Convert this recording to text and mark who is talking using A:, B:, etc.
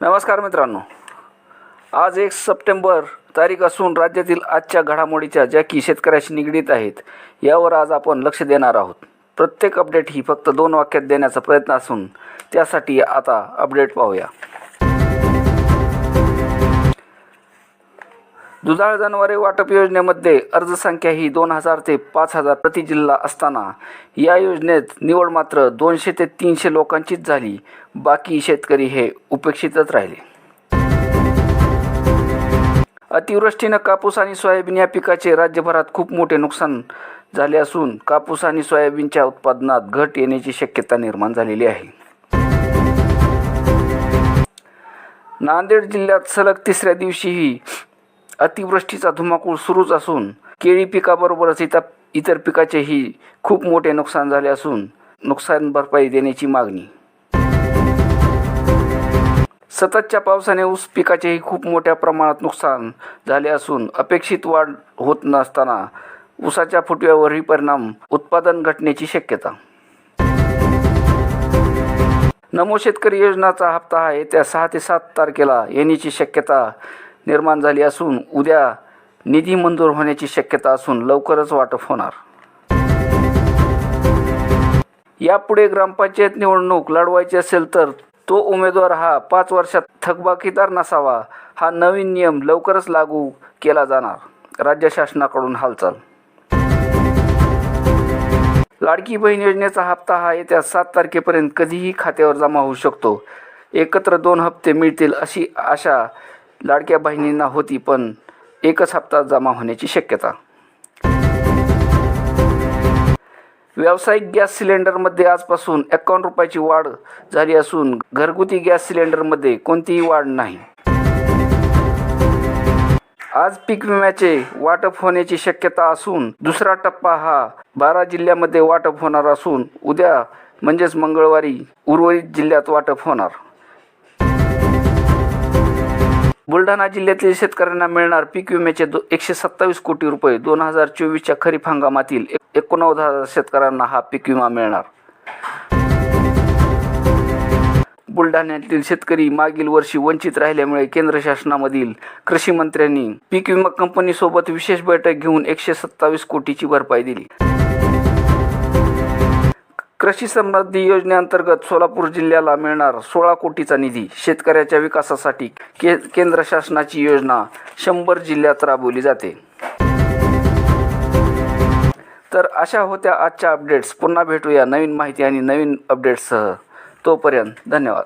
A: नमस्कार मित्रांनो. आज एक सप्टेंबर तारीख असून राज्यातील आजच्या घडामोडीच्या ज्या की शेतकऱ्याशी निगडीत आहेत यावर आज आपण लक्ष देणार आहोत. प्रत्येक अपडेट ही फक्त दोन वाक्यात देण्याचा प्रयत्न असून त्यासाठी आता अपडेट पाहूया. दुधाळ जनावरे वाटप योजनेमध्ये अर्जसंख्या ही दोन हजार ते पाच हजार प्रति जिल्हा असताना या योजनेत निवड मात्र दोनशे ते तीनशे लोकांचीच झाली. बाकी शेतकरी हे उपेक्षितच राहिले. अतिवृष्टीनं कापूस आणि सोयाबीन या पिकाचे राज्यभरात खूप मोठे नुकसान झाले असून कापूस आणि सोयाबीनच्या उत्पादनात घट येण्याची शक्यता निर्माण झालेली आहे. नांदेड जिल्ह्यात सलग तिसऱ्या दिवशीही अतिवृष्टीचा धुमाकूळ सुरूच असून केळी पिकाबरोबरच इतर इतर पिकाचेही खूप मोठे नुकसान झाले असून नुकसान भरपाई देण्याची मागणी. सततच्या पावसाने ऊस पिकाचेही खूप मोठ्या प्रमाणात नुकसान झाले असून अपेक्षित वाढ होत नसताना ऊसाच्या फुटव्यावरही परिणाम उत्पादन घटण्याची शक्यता. नमो शेतकरी योजनाचा हप्ता हा येत्या सहा ते सात तारखेला येण्याची शक्यता निर्माण झाली असून उद्या निधी मंजूर होण्याची शक्यता असून लवकरच वाटप होणार. यापुढे ग्रामपंचायत निवडणूक लढवायची असेल तर तो उमेदवार हा पाच वर्षात थकबाकीदार नसावा हा नवीन नियम लवकरच लागू केला जाणार. राज्य शासनाकडून हालचाल. लाडकी बहीण योजनेचा हप्ता हा येत्या सात तारखेपर्यंत कधीही खात्यावर जमा होऊ शकतो. एकत्र दोन हप्ते मिळतील अशी आशा लाडक्या बहिणींना होती पण एकच हप्ता जमा होण्याची शक्यता. व्यावसायिक गॅस सिलेंडरमध्ये आजपासून एकावन्न रुपयाची वाढ झाली असून घरगुती गॅस सिलेंडरमध्ये कोणतीही वाढ नाही. आज पीक विम्याचे वाटप होण्याची शक्यता असून दुसरा टप्पा हा बारा जिल्ह्यामध्ये वाटप होणार असून उद्या म्हणजेच मंगळवारी उर्वरित जिल्ह्यात वाटप होणार. बुलढाणा जिल्ह्यातील शेतकऱ्यांना मिळणार पीक विम्याचे दो एकशे सत्तावीस कोटी रुपये. दोन हजार चोवीसच्या खरीप हंगामातील एकोणनव्वद हजार शेतकऱ्यांना हा पीक विमा मिळणार. बुलढाण्यातील शेतकरी मागील वर्षी वंचित राहिल्यामुळे केंद्र शासनामधील कृषी मंत्र्यांनी पीक विमा कंपनीसोबत विशेष बैठक घेऊन एकशे सत्तावीस कोटीची भरपाई दिली. कृषी समृद्धी योजनेअंतर्गत सोलापूर जिल्ह्याला मिळणार सोळा कोटीचा निधी. शेतकऱ्याच्या विकासासाठी के केंद्र शासनाची योजना शंभर जिल्ह्यात राबवली जाते. तर अशा होत्या आजच्या अपडेट्स. पुन्हा भेटूया नवीन माहिती आणि नवीन अपडेट्ससह. तोपर्यंत धन्यवाद.